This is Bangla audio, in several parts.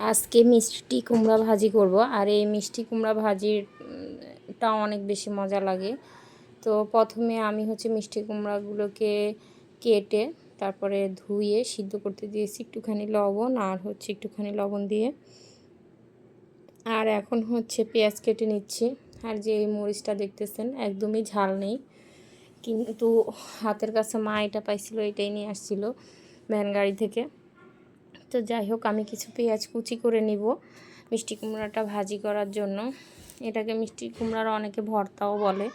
আজকে মিষ্টি কুমড়া ভাজি করব। আর এই মিষ্টি কুমড়া ভাজিটা অনেক বেশি মজা লাগে। তো প্রথমে আমি হচ্ছে মিষ্টি কুমড়াগুলোকে কেটে তারপরে ধুয়ে সিদ্ধ করতে দিয়েছি একটুখানি লবণ আর হচ্ছে একটুখানি লবণ দিয়ে। আর এখন হচ্ছে পেঁয়াজ কেটে নিচ্ছি। আর যে এই মরিচটা দেখতেছেন, একদমই ঝাল নেই। কিন্তু হাতের কাছে মা এটা পাইছিল, এটাই নিয়ে আসছিল ভ্যান গাড়ি থেকে। তো যাই হোক, আমি কিছু পেঁয়াজ কুচি করে নিব মিষ্টি কুমড়াটা ভাজি করার জন্য। এটাকে মিষ্টি কুমড়ার অনেকে ভর্তাও বলে।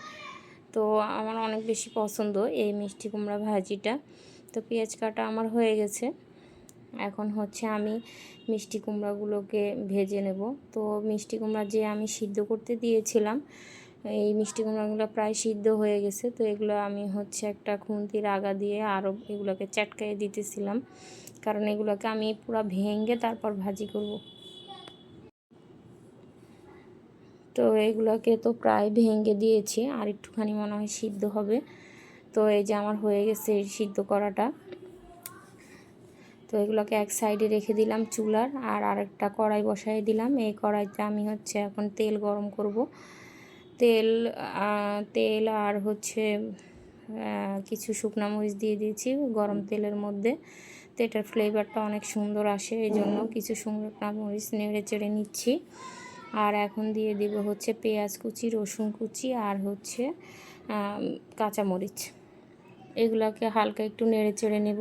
তো আমার অনেক বেশি পছন্দ এই মিষ্টি কুমড়া ভাজিটা। তো পেঁয়াজ কাটা আমার হয়ে গেছে। এখন হচ্ছে আমি মিষ্টি কুমড়াগুলোকে ভেজে নেব। তো মিষ্টি কুমড়া যে আমি সিদ্ধ করতে দিয়েছিলাম এই মিষ্টি কুমড়াগুলো প্রায় সিদ্ধ হয়ে গেছে। তো এগুলো আমি হচ্ছে একটা খুন্তির আগা দিয়ে আরও এগুলোকে চাটকাইয়ে দিতেছিলাম। কারণ এগুলোকে আমি পুরো ভেঙে তারপর ভাজি করব। তো এগুলোকে তো প্রায় ভেঙে দিয়েছি, আর একটুখানি মনে হয় সিদ্ধ হবে। তো এই যে আমার হয়ে গেছে সিদ্ধ করাটা। তো এগুলোকে এক সাইডে রেখে দিলাম চুলার, আর আরেকটা কড়াই বসাই দিলাম। এই কড়াইতে আমি হচ্ছে এখন তেল গরম করব। তেল তেল আর হচ্ছে কিছু শুকনো মরিচ দিয়ে দিয়েছি গরম তেলের মধ্যে। তো এটার ফ্লেভারটা অনেক সুন্দর আসে এই জন্য কিছু শুকনো মরিচ নেড়ে চেড়ে নিচ্ছি। আর এখন দিয়ে দিব হচ্ছে পেঁয়াজ কুচি রসুন কুচি আর হচ্ছে কাঁচামরিচ। এগুলাকে হালকা একটু নেড়ে চেড়ে নেব।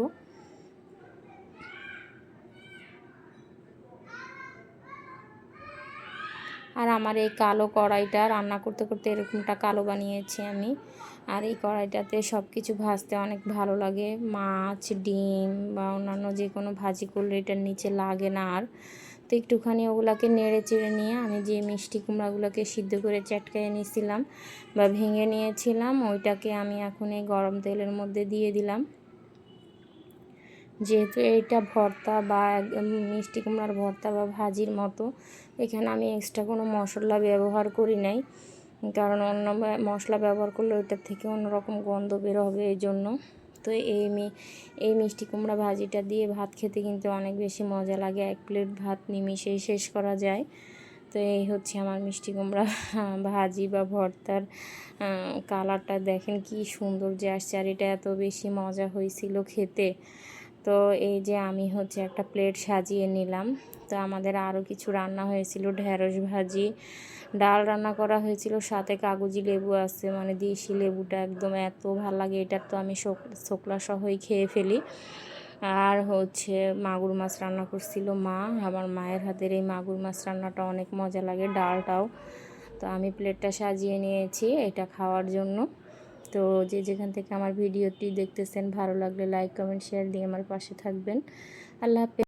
আর আমার এই কালো কড়াইটা রান্না করতে করতে এরকমটা কালো বানিয়েছি আমি। আর এই কড়াইটাতে সব কিছু ভাজতে অনেক ভালো লাগে। মাছ, ডিম বা অন্যান্য যে কোনো ভাজি করলে এটার নিচে লাগে না আর। তো একটুখানি ওগুলাকে নেড়ে চেড়ে নিয়ে আমি যে মিষ্টি কুমড়াগুলোকে সিদ্ধ করে চ্যাটকায়ে নিয়েছিলাম বা ভেঙে নিয়েছিলাম, ওইটাকে আমি এখন এই গরম তেলের মধ্যে দিয়ে দিলাম। যেহেতু এইটা ভর্তা বা মিষ্টি কুমড়ার ভর্তা বা ভাজির মতো, এখানে আমি এক্সট্রা কোনো মশলা ব্যবহার করি নাই। কারণ অন্য মশলা ব্যবহার করলে ওইটার থেকে অন্যরকম গন্ধ বের হবে এই জন্য তো এই এই মিষ্টি কুমড়া ভাজিটা দিয়ে ভাত খেতে কিন্তু অনেক বেশি মজা লাগে। এক প্লেট ভাত নিমিশেই শেষ করা যায়। তো এই হচ্ছে আমার মিষ্টি কুমড়া ভাজি বা ভর্তার কালারটা। দেখেন কি সুন্দর যে আসছে, আর এটা এত বেশি মজা হয়েছিল খেতে। তো এই যে আমি হচ্ছে একটা প্লেট সাজিয়ে নিলাম। তো আমাদের আরও কিছু রান্না হয়েছিল, ঢেঁড়স ভাজি, ডাল রান্না করা হয়েছিল, সাথে কাগজি লেবু আছে মানে দেশি লেবুটা একদম এত ভালো লাগে, এটার তো আমি শোকলা সহই খেয়ে ফেলি। আর হচ্ছে মাগুর মাছ রান্না করছিল মা, আমার মায়ের হাতের এই মাগুর মাছ রান্নাটা অনেক মজা লাগে, ডালটাও। তো আমি প্লেটটা সাজিয়ে নিয়েছি, এটা খাওয়ার জন্য। তো যে যেখান থেকে আমার ভিডিওটি দেখতেছেন, ভালো লাগলে লাইক কমেন্ট শেয়ার দিয়ে আমার পাশে থাকবেন। আল্লাহ হাফেজ।